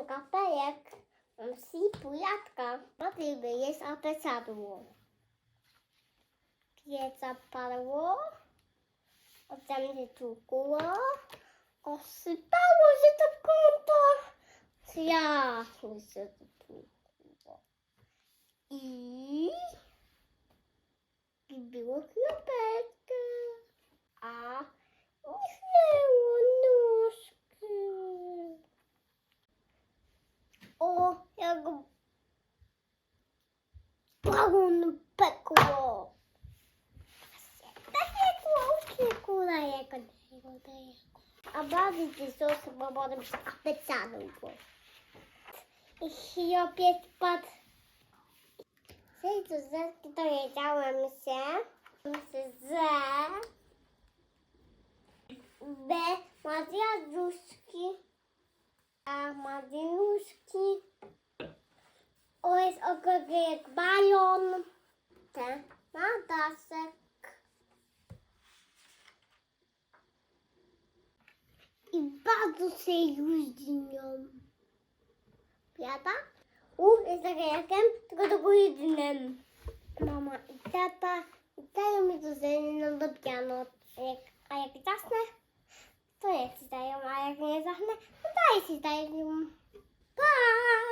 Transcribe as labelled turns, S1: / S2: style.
S1: mam kapelek. Mam sipujatka. Motywy jest opesadło. Pieca parło. Potem się tłukło. Osypało się to kąto. Strasznie się to tłukło. I... I było kropeczkę. o jogo pau no pecuo. A base de sosa boboda mi se apetado u go. I ja opět pad. Sej tu zetky dowiedziałam się, że B Maria Duszka Огурек баллон. Да, надо сек. И базу союз днем. Пята. У, это я кем, только такой днем. Мама, и тата, и тата, мы тут зеленым добьяно. А я питасна. То я сидаю, а я не захне. Ну да, я сидаю. Bye.